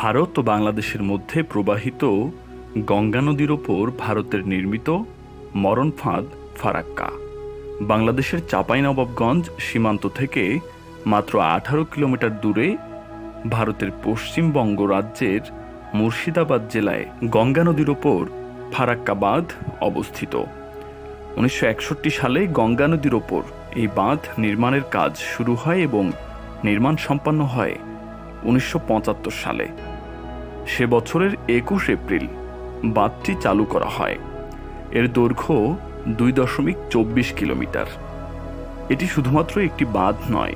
ভারত ও বাংলাদেশের মধ্যে প্রবাহিত গঙ্গা নদীর ওপর ভারতের নির্মিত মরণ ফাঁদ ফারাক্কা। বাংলাদেশের চাঁপাইনবাবগঞ্জ সীমান্ত থেকে মাত্র আঠারো কিলোমিটার দূরে ভারতের পশ্চিমবঙ্গ রাজ্যের মুর্শিদাবাদ জেলায় গঙ্গা নদীর ওপর ফারাক্কা বাঁধ অবস্থিত। উনিশশো একষট্টি সালে গঙ্গা নদীর ওপর এই বাঁধ নির্মাণের কাজ শুরু হয় এবং নির্মাণ সম্পন্ন হয় উনিশশো পঁচাত্তর সালে। সে বছরের একুশ এপ্রিল বাঁধটি চালু করা হয়। এর দৈর্ঘ্য দুই দশমিক চব্বিশ কিলোমিটার। এটি শুধুমাত্র একটি বাঁধ নয়,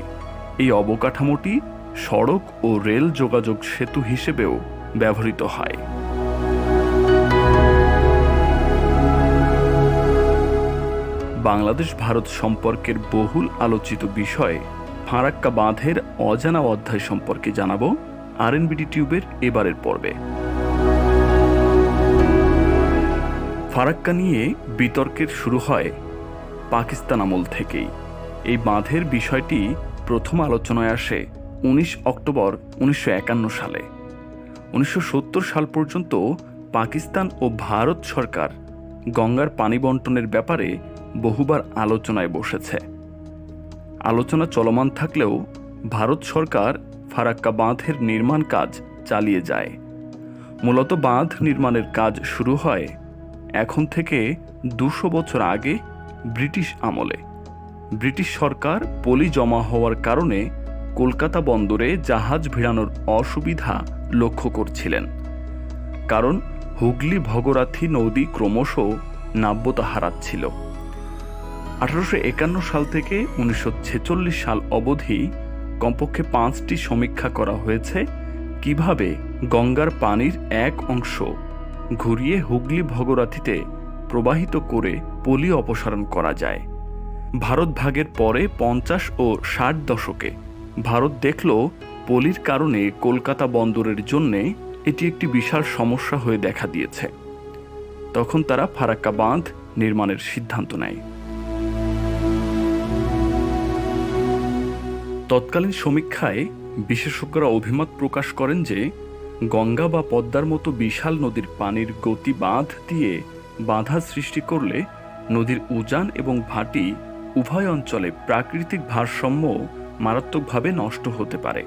এই অবকাঠামোটি সড়ক ও রেল যোগাযোগ সেতু হিসেবেও ব্যবহৃত হয়। বাংলাদেশ ভারত সম্পর্কের বহুল আলোচিত বিষয় ফারাক্কা বাঁধের অজানা অধ্যায় সম্পর্কে জানাব। আরএনবিডি টিউবের এবারের পর্বে। ফারাক্কা নিয়ে বিতর্কের শুরু হয় পাকিস্তান আমল থেকেই। এই বাঁধের বিষয়টি প্রথম আলোচনায় আসে উনিশ অক্টোবর উনিশশো একান্ন সালে। উনিশশো সত্তর সাল পর্যন্ত পাকিস্তান ও ভারত সরকার গঙ্গার পানি বন্টনের ব্যাপারে বহুবার আলোচনায় বসেছে। আলোচনা চলমান থাকলেও ভারত সরকার ফারাক্কা বাঁধের নির্মাণ কাজ চালিয়ে যায়। মূলত বাঁধ নির্মাণের কাজ শুরু হয় এখন থেকে দুশো বছর আগে ব্রিটিশ আমলে। ব্রিটিশ সরকার পলি জমা হওয়ার কারণে কলকাতা বন্দরে জাহাজ ভিড়ানোর অসুবিধা লক্ষ্য করছিলেন। কারণ হুগলি ভগরাথী নদী ক্রমশ নাব্যতা হারাচ্ছিল। আঠারোশো একান্ন সাল থেকে উনিশশো ছেচল্লিশ সাল অবধি কমপক্ষে পাঁচটি সমীক্ষা করা হয়েছে। কীভাবে গঙ্গার পানির এক অংশ ঘুরিয়ে হুগলি ভগরাথীতে প্রবাহিত করে পলি অপসারণ করা যায়? ভারত ভাগের পরে পঞ্চাশ ও ষাট দশকে ভারত দেখল পলির কারণে কলকাতা বন্দরের জন্যে এটি একটি বিশাল সমস্যা হয়ে দেখা দিয়েছে। তখন তারা ফারাক্কা বাঁধ নির্মাণের সিদ্ধান্ত নেয়। তৎকালীন সমীক্ষায় বিশেষজ্ঞরা অভিমত প্রকাশ করেন যে গঙ্গা বা পদ্মার মতো বিশাল নদীর পানির গতি বাঁধ দিয়ে বাধা সৃষ্টি করলে নদীর উজান এবং ভাটি উভয় অঞ্চলে প্রাকৃতিক ভারসাম্য মারাত্মকভাবে নষ্ট হতে পারে।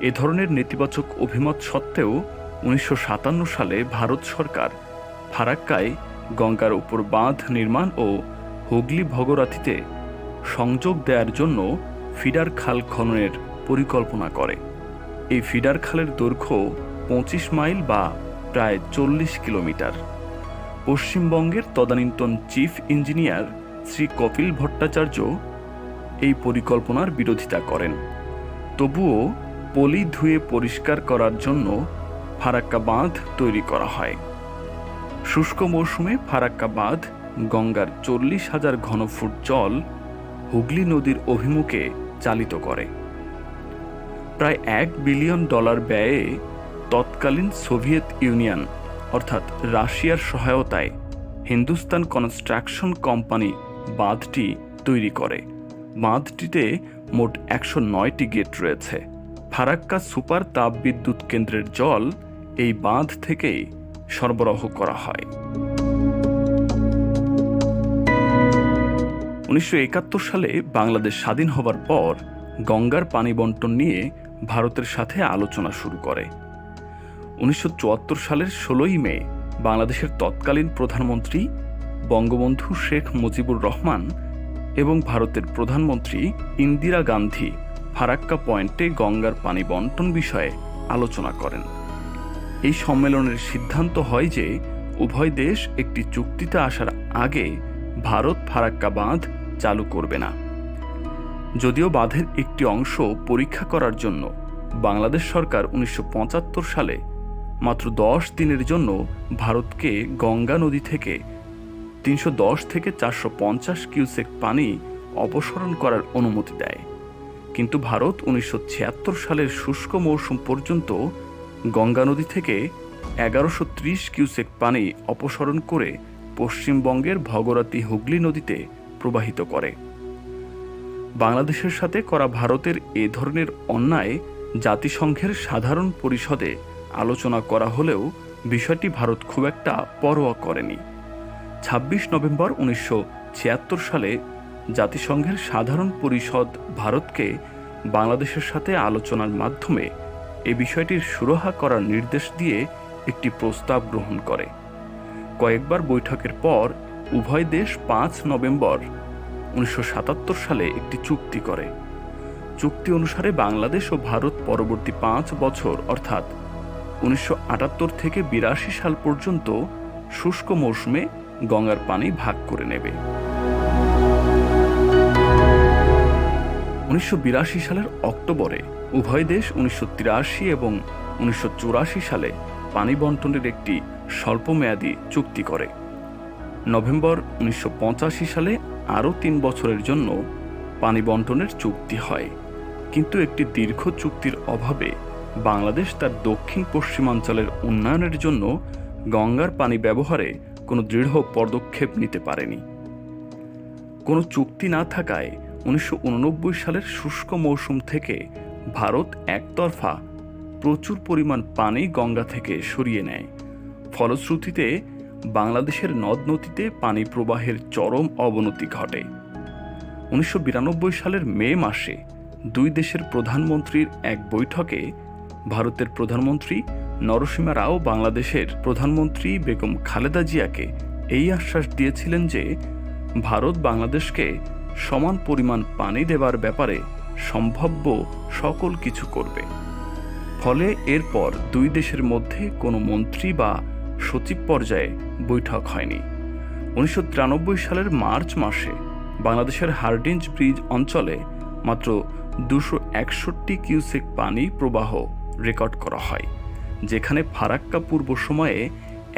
এ ধরনের নেতিবাচক অভিমত সত্ত্বেও উনিশশো সাতান্ন সালে ভারত সরকার ফারাক্কায় গঙ্গার উপর বাঁধ নির্মাণ ও হুগলি ভগরাথীতে সংযোগ দেওয়ার জন্য ফিডার খাল খননের পরিকল্পনা করে। এই ফিডার খালের দৈর্ঘ্য পঁচিশ মাইল বা প্রায় চল্লিশ কিলোমিটার। পশ্চিমবঙ্গের তদানীন্তন চিফ ইঞ্জিনিয়ার শ্রী কপিল ভট্টাচার্য এই পরিকল্পনার বিরোধিতা করেন। তবুও পলি ধুয়ে পরিষ্কার করার জন্য ফারাক্কা বাঁধ তৈরি করা হয়। শুষ্ক মৌসুমে ফারাক্কা বাঁধ গঙ্গার চল্লিশ হাজার ঘনফুট জল হুগলি নদীর অভিমুখে চালিত করে। প্রায় এক বিলিয়ন ডলার ব্যয়ে তৎকালীন সোভিয়েত ইউনিয়ন, অর্থাৎ রাশিয়ার সহায়তায় হিন্দুস্তান কনস্ট্রাকশন কোম্পানি বাঁধটি তৈরি করে। বাঁধটিতে মোট একশো নয়টি গেট রয়েছে। ফারাক্কা সুপার তাপবিদ্যুৎ কেন্দ্রের জল এই বাঁধ থেকেই সরবরাহ করা হয়। উনিশশো একাত্তর সালে বাংলাদেশ স্বাধীন হবার পর গঙ্গার পানি বন্টন নিয়ে ভারতের সাথে আলোচনা শুরু করে। উনিশশো চুয়াত্তর সালের ষোলোই মে বাংলাদেশের তৎকালীন প্রধানমন্ত্রী বঙ্গবন্ধু শেখ মুজিবুর রহমান এবং ভারতের প্রধানমন্ত্রী ইন্দিরা গান্ধী ফারাক্কা পয়েন্টে গঙ্গার পানি বন্টন বিষয়ে আলোচনা করেন। এই সম্মেলনের সিদ্ধান্ত হয় যে উভয় দেশ একটি চুক্তিতে আসার আগে ভারত ফারাক্কা বাঁধ চালু করবে না। যদিও বাঁধের একটি অংশ পরীক্ষা করার জন্য বাংলাদেশ সরকার উনিশশো পঁচাত্তর সালে মাত্র দশ দিনের জন্য ভারতকে গঙ্গা নদী থেকে তিনশো দশ থেকে চারশো পঞ্চাশ কিউসেক পানি অপসারণ করার অনুমতি দেয়। কিন্তু ভারত উনিশশো ছিয়াত্তর সালের শুষ্ক মৌসুম পর্যন্ত গঙ্গা নদী থেকে এগারোশো ত্রিশ কিউসেক পানি অপসারণ করে পশ্চিমবঙ্গের ভগরতী হুগলি নদীতে প্রবাহিত করে। বাংলাদেশের সাথে করা ভারতের এ ধরনের অন্যায় জাতিসংঘের সাধারণ পরিষদে আলোচনা করা হলেও বিষয়টি ভারত খুব একটা পরোয়া করেনি। ছাব্বিশ নভেম্বর উনিশশো ছিয়াত্তর সালে জাতিসংঘের সাধারণ পরিষদ ভারতকে বাংলাদেশের সাথে আলোচনার মাধ্যমে এ বিষয়টির সুরাহা করার নির্দেশ দিয়ে একটি প্রস্তাব গ্রহণ করে। কয়েকবার বৈঠকের পর উভয় দেশ পাঁচ নভেম্বর উনিশশো সাতাত্তর সালে একটি চুক্তি করে। চুক্তি অনুসারে বাংলাদেশ ও ভারত পরবর্তী পাঁচ বছর, অর্থাৎ উনিশশো আটাত্তর থেকে বিরাশি সাল পর্যন্ত শুষ্ক মৌসুমে গঙ্গার পানি ভাগ করে নেবে। উনিশশো বিরাশি সালের অক্টোবরে উভয় দেশ উনিশশো তিরাশি এবং উনিশশো চুরাশি সালে পানি বন্টনের একটি স্বল্পমেয়াদী চুক্তি করে। নভেম্বর উনিশশো পঁচাশি সালে আরও তিন বছরের জন্য পানি বন্টনের চুক্তি হয়। কিন্তু একটি দীর্ঘ চুক্তির অভাবে বাংলাদেশ তার দক্ষিণ পশ্চিমাঞ্চলের উন্নয়নের জন্য গঙ্গার পানি ব্যবহারে কোনো দৃঢ় পদক্ষেপ নিতে পারেনি। কোনো চুক্তি না থাকায় উনিশশো উননব্বই সালের শুষ্ক মৌসুম থেকে ভারত একতরফা প্রচুর পরিমাণ পানি গঙ্গা থেকে সরিয়ে নেয়। ফলশ্রুতিতে বাংলাদেশের নদ নদীতে পানি প্রবাহের চরম অবনতি ঘটে। উনিশশো বিরানব্বই সালের মে মাসে দুই দেশের প্রধানমন্ত্রীর এক বৈঠকে ভারতের প্রধানমন্ত্রী নরসিমা রাও বাংলাদেশের প্রধানমন্ত্রী বেগম খালেদা জিয়াকে এই আশ্বাস দিয়েছিলেন যে ভারত বাংলাদেশকে সমান পরিমাণ পানি দেবার ব্যাপারে সম্ভাব্য সকল কিছু করবে। ফলে এরপর দুই দেশের মধ্যে কোনো মন্ত্রী বা সচিব পর্যায়ে বৈঠক হয়নি। উনিশশো তিরানব্বই সালের মার্চ মাসে বাংলাদেশের হার্ডিঞ্জ ব্রিজ অঞ্চলে মাত্র দুশো একষট্টি কিউসেক পানি প্রবাহ রেকর্ড করা হয়, যেখানে ফারাক্কা পূর্ব সময়ে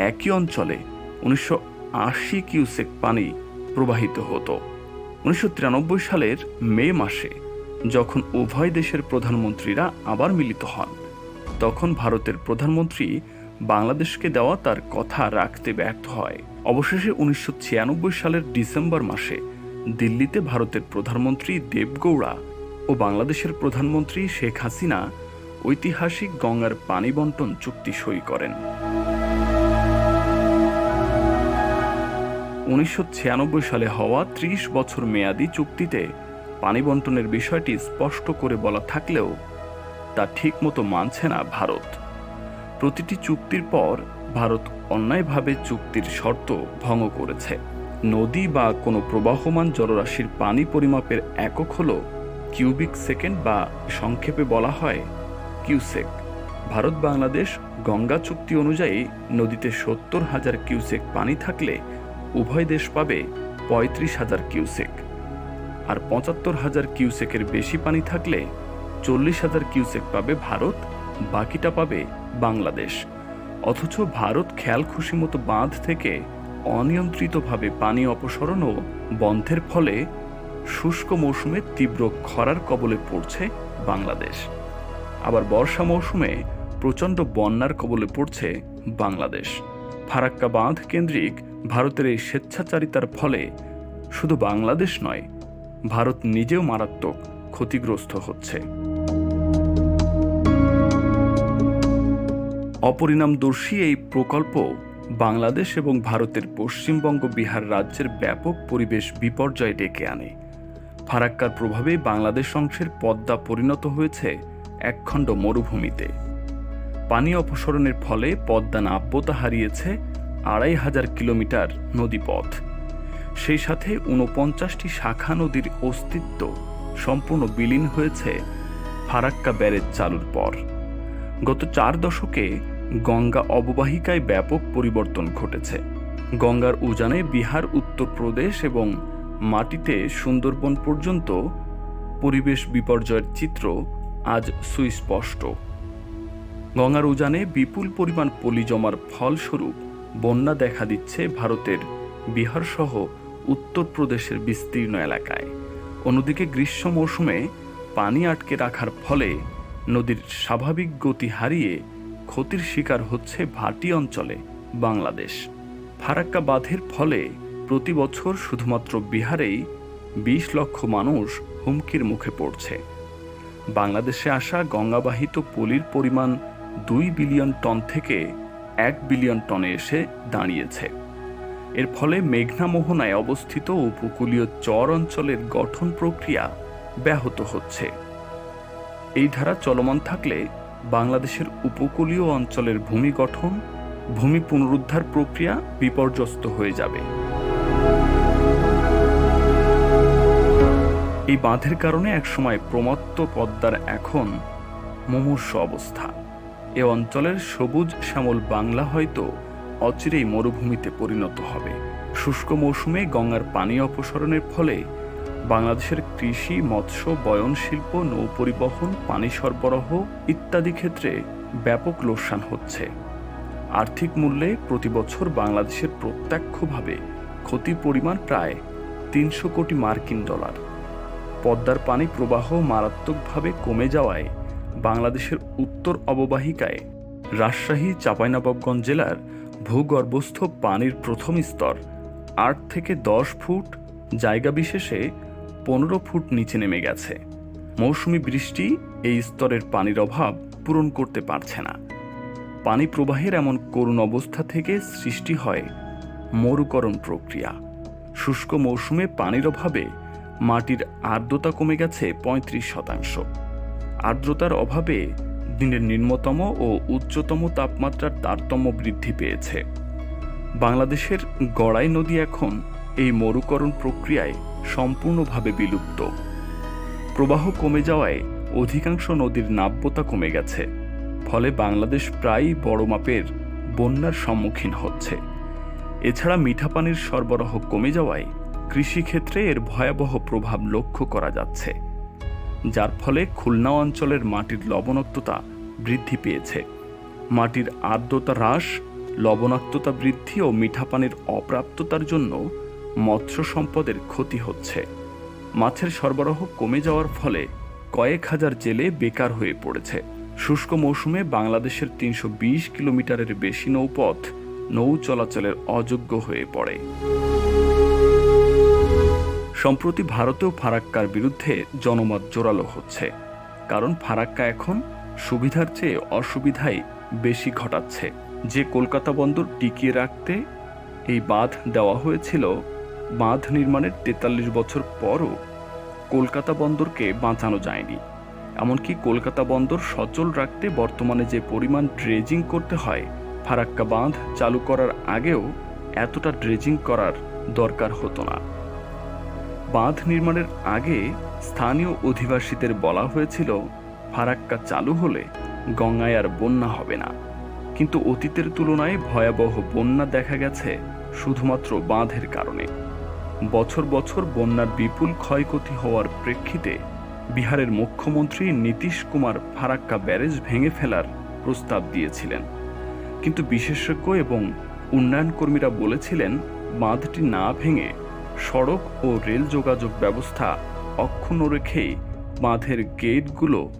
একই অঞ্চলে উনিশশো আশি কিউসেক পানি প্রবাহিত হতো। উনিশশো তিরানব্বই সালের মে মাসে যখন উভয় দেশের প্রধানমন্ত্রীরা আবার মিলিত হন, তখন ভারতের প্রধানমন্ত্রী বাংলাদেশকে দেওয়া তার কথা রাখতে ব্যর্থ হয়। অবশেষে উনিশশো ছিয়ানব্বই সালের ডিসেম্বর মাসে দিল্লিতে ভারতের প্রধানমন্ত্রী দেবগৌড়া ও বাংলাদেশের প্রধানমন্ত্রী শেখ হাসিনা ঐতিহাসিক গঙ্গার পানি বন্টন চুক্তি সই করেন। উনিশশো ছিয়ানব্বই সালে হওয়া ত্রিশ বছর মেয়াদী চুক্তিতে পানি বন্টনের বিষয়টি স্পষ্ট করে বলা থাকলেও তা ঠিকমতো মানছে না ভারত। প্রতিটি চুক্তির পর ভারত অন্যায়ভাবে চুক্তির শর্ত ভঙ্গ করেছে। নদী বা কোনো প্রবাহমান জলরাশির পানি পরিমাপের একক হল কিউবিক সেকেন্ড বা সংক্ষেপে বলা হয় কিউসেক। ভারত বাংলাদেশ গঙ্গা চুক্তি অনুযায়ী নদীতে সত্তর হাজার কিউসেক পানি থাকলে উভয় দেশ পাবে পঁয়ত্রিশ হাজার কিউসেক। আর পঁচাত্তর হাজার কিউসেকের বেশি পানি থাকলে চল্লিশ হাজার কিউসেক পাবে ভারত বাকিটা পাবে বাংলাদেশ। অথচ ভারত খেয়াল খুশি মতো বাঁধ থেকে অনিয়ন্ত্রিতভাবে পানি অপসরণ ও বন্ধের ফলে শুষ্ক মৌসুমে তীব্র খরার কবলে পড়ছে বাংলাদেশ। আবার বর্ষা মৌসুমে প্রচণ্ড বন্যার কবলে পড়ছে বাংলাদেশ। ফারাক্কা বাঁধ কেন্দ্রিক ভারতের এই স্বেচ্ছাচারিতার ফলে শুধু বাংলাদেশ নয়, ভারত নিজেও মারাত্মক ক্ষতিগ্রস্ত হচ্ছে। অপরিণামদর্শী এই প্রকল্প বাংলাদেশ এবং ভারতের পশ্চিমবঙ্গ বিহার রাজ্যের ব্যাপক পরিবেশ বিপর্যয় ডেকে আনে। ফারাক্কার প্রভাবে বাংলাদেশ অংশের পদ্মা পরিণত হয়েছে একখণ্ড মরুভূমিতে। পানি অপসরণের ফলে পদ্মা নাব্যতা হারিয়েছে আড়াই হাজার কিলোমিটার নদীপথ। সেই সাথে ঊনপঞ্চাশটি শাখা নদীর অস্তিত্ব সম্পূর্ণ বিলীন হয়েছে ফারাক্কা ব্যারেজ চালুর পর। গত চার দশকে গঙ্গা অববাহিকায় ব্যাপক পরিবর্তন ঘটেছে। গঙ্গার উজানে বিহার উত্তরপ্রদেশ এবং মাটিতে সুন্দরবন পর্যন্ত পরিবেশ বিপর্যয়ের চিত্র আজ সুস্পষ্ট। গঙ্গার উজানে বিপুল পরিমাণ পলি জমার ফলস্বরূপ বন্যা দেখা দিচ্ছে ভারতের বিহারসহ উত্তরপ্রদেশের বিস্তীর্ণ এলাকায়। অন্যদিকে গ্রীষ্ম মৌসুমে পানি আটকে রাখার ফলে নদীর স্বাভাবিক গতি হারিয়ে ক্ষতির শিকার হচ্ছে ভাটি অঞ্চলে বাংলাদেশ। ফারাক্কা বাঁধের ফলে প্রতি বছর শুধুমাত্র বিহারেই বিশ লক্ষ মানুষ হুমকির মুখে পড়ছে। বাংলাদেশে আসা গঙ্গাবাহিত পলির পরিমাণ দুই বিলিয়ন টন থেকে এক বিলিয়ন টনে এসে দাঁড়িয়েছে। এর ফলে মেঘনা মোহনায় অবস্থিত উপকূলীয় চর অঞ্চলের গঠন প্রক্রিয়া ব্যাহত হচ্ছে। এই ধারা চলমান থাকলে বাংলাদেশের উপকূলীয় অঞ্চলের ভূমি গঠন, ভূমি পুনরুদ্ধার প্রক্রিয়া বিপর্যস্ত হয়ে যাবে। এই বাঁধের কারণে একসময় প্রমত্ত পদ্মার এখন মুমূর্ষ অবস্থা। এ অঞ্চলের সবুজ শ্যামল বাংলা হয়তো অচিরেই মরুভূমিতে পরিণত হবে। শুষ্ক মৌসুমে গঙ্গার পানি অপসারণের ফলে বাংলাদেশের কৃষি, মৎস্য বয়ন শিল্প নৌ পরিবহন পানি সরবরাহ ইত্যাদি ক্ষেত্রে ব্যাপক লোকসান হচ্ছে। আর্থিক মূল্যে প্রতি বছর বাংলাদেশের প্রত্যক্ষভাবে ক্ষতির পরিমাণ প্রায় তিনশো কোটি মার্কিন ডলার। পদ্মার পানি প্রবাহ মারাত্মকভাবে কমে যাওয়ায় বাংলাদেশের উত্তর অববাহিকায় রাজশাহী, চাঁপাইনবাবগঞ্জ জেলার ভূগর্ভস্থ পানির প্রথম স্তর আট থেকে দশ ফুট জায়গা বিশেষে পনেরো ফুট নিচে নেমে গেছে। মৌসুমি বৃষ্টি এই স্তরের পানির অভাব পূরণ করতে পারছে না। পানি প্রবাহের এমন করুণ অবস্থা থেকে সৃষ্টি হয় মরুকরণ প্রক্রিয়া। শুষ্ক মৌসুমে পানির অভাবে মাটির আর্দ্রতা কমে গেছে পঁয়ত্রিশ শতাংশ। আর্দ্রতার অভাবে দিনের নিম্নতম ও উচ্চতম তাপমাত্রার তারতম্য বৃদ্ধি পেয়েছে। বাংলাদেশের গড়াই নদী এখন এই মরুকরণ প্রক্রিয়ায় সম্পূর্ণভাবে বিলুপ্ত। প্রবাহ কমে যাওয়ায় অধিকাংশ নদীর নাব্যতা কমে গেছে, ফলে বাংলাদেশ প্রায়ই বড় মাপের বন্যার সম্মুখীন হচ্ছে। এছাড়া মিঠা পানির সরবরাহ কমে যাওয়ায় কৃষিক্ষেত্রে এর ভয়াবহ প্রভাব লক্ষ্য করা যাচ্ছে, যার ফলে খুলনা অঞ্চলের মাটির লবণাক্ততা বৃদ্ধি পেয়েছে। মাটির আর্দ্রতা হ্রাস, লবণাক্ততা বৃদ্ধি ও মিঠা পানির অপ্রাপ্ততার জন্য মৎস্য সম্পদের ক্ষতি হচ্ছে। মাছের সরবরাহ কমে যাওয়ার ফলে কয়েক হাজার জেলে বেকার হয়ে পড়েছে। শুষ্ক মৌসুমে বাংলাদেশের তিনশো বিশ কিলোমিটারের বেশি নৌপথ নৌ চলাচলের অযোগ্য হয়ে পড়ে। সম্প্রতি ভারতেও ফারাক্কার বিরুদ্ধে জনমত জোরালো হচ্ছে, কারণ ফারাক্কা এখন সুবিধার চেয়ে অসুবিধাই বেশি ঘটাচ্ছে। যে কলকাতা বন্দর টিকিয়ে রাখতে এই বাঁধ দেওয়া হয়েছিল বাঁধ নির্মাণের তেতাল্লিশ বছর পরও কলকাতা বন্দরকে বাঁচানো যায়নি। এমনকি কলকাতা বন্দর সচল রাখতে বর্তমানে যে পরিমাণ ড্রেজিং করতে হয়, ফারাক্কা বাঁধ চালু করার আগেও এতটা ড্রেজিং করার দরকার হতো না। বাঁধ নির্মাণের আগে স্থানীয় অধিবাসীদের বলা হয়েছিল, ফারাক্কা চালু হলে গঙ্গায় আর বন্যা হবে না। কিন্তু অতীতের তুলনায় ভয়াবহ বন্যা দেখা গেছে শুধুমাত্র বাঁধের কারণে। বছর বছর বন্যার বিপুল ক্ষয়ক্ষতি হওয়ার প্রেক্ষিতে বিহারের মুখ্যমন্ত্রী নীতিশ কুমার ফারাক্কা ব্যারেজ ভেঙে ফেলার প্রস্তাব দিয়েছিলেন। কিন্তু বিশেষজ্ঞ এবং উন্নয়ন কর্মীরা বলেছিলেন, বাঁধটি না ভেঙে সড়ক ও রেল যোগাযোগ ব্যবস্থা অক্ষুণ্ণ রেখেই বাঁধের গেটগুলো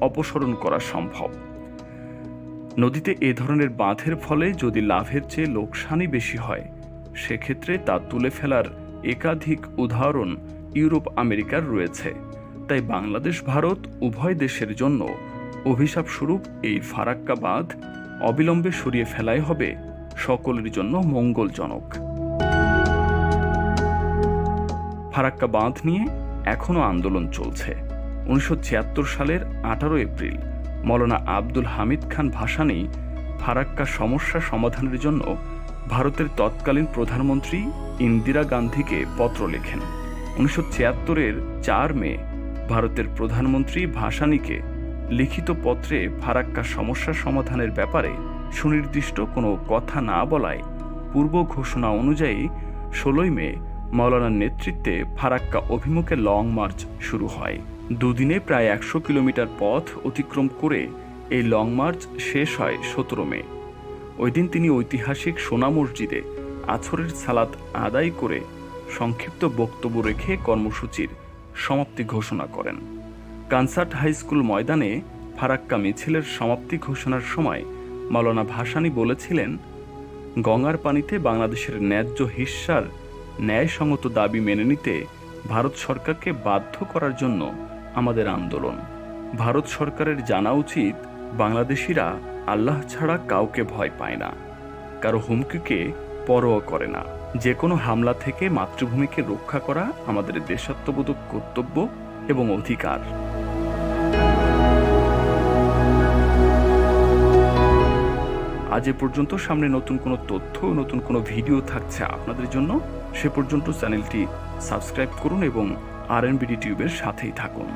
অপসারণ করা সম্ভব। নদীতে এ ধরনের বাঁধের ফলে যদি লাভের চেয়ে লোকসানই বেশি হয়, সেক্ষেত্রে তা তুলে ফেলার একাধিক উদাহরণ ইউরোপ, আমেরিকার রয়েছে। তাই বাংলাদেশ, ভারত উভয় দেশের জন্য অভিশাপ স্বরূপ এই ফারাক্কা বাঁধ অবিলম্বে সরিয়ে ফেলাই হবে সকলের জন্য মঙ্গলজনক। ফারাক্কা বাঁধ নিয়ে এখনও আন্দোলন চলছে। উনিশশো ছিয়াত্তর সালের আঠারো এপ্রিল মৌলানা আব্দুল হামিদ খান ভাসানী ফারাক্কা সমস্যা সমাধানের জন্য ভারতের তৎকালীন প্রধানমন্ত্রী ইন্দিরা গান্ধীকে পত্র লেখেন। উনিশশো ছিয়াত্তরের চার মে ভারতের প্রধানমন্ত্রী ভাসানীকে লিখিত পত্রে ফারাক্কা সমস্যা সমাধানের ব্যাপারে সুনির্দিষ্ট কোনো কথা না বলায় পূর্ব ঘোষণা অনুযায়ী ষোলোই মে মৌলানার নেতৃত্বে ফারাক্কা অভিমুখে লং মার্চ শুরু হয়। দুদিনে প্রায় একশো কিলোমিটার পথ অতিক্রম করে এই লং মার্চ শেষ হয় সতেরো মে। ওই দিন তিনি ঐতিহাসিক সোনা মসজিদে আছরের সালাত আদায় করে সংক্ষিপ্ত বক্তব্য রেখে কর্মসূচির সমাপ্তি ঘোষণা করেন। কানসার্ট হাই স্কুল ময়দানে ফারাক্কা মিছিলের সমাপ্তি ঘোষণার সময় মাওলানা ভাসানী বলেছিলেন, গঙ্গার পানিতে বাংলাদেশের ন্যায্য হিস্সার ন্যায়সঙ্গত দাবি মেনে নিতে ভারত সরকারকে বাধ্য করার জন্য আমাদের আন্দোলন। ভারত সরকারের জানা উচিত বাংলাদেশিরা আল্লাহ ছাড়া কাউকে ভয় পায় না, কারও হুমকিকে পরোয়া করে না। যে কোনো হামলা থেকে মাতৃভূমিকে রক্ষা করা আমাদের দেশাত্মবোধক কর্তব্য এবং অধিকার। আজ এ পর্যন্ত সামনে নতুন কোনো তথ্য, নতুন কোনো ভিডিও থাকছে আপনাদের জন্য। সে পর্যন্ত চ্যানেলটি সাবস্ক্রাইব করুন এবং আর এন বিডি টিউবের সাথেই থাকুন।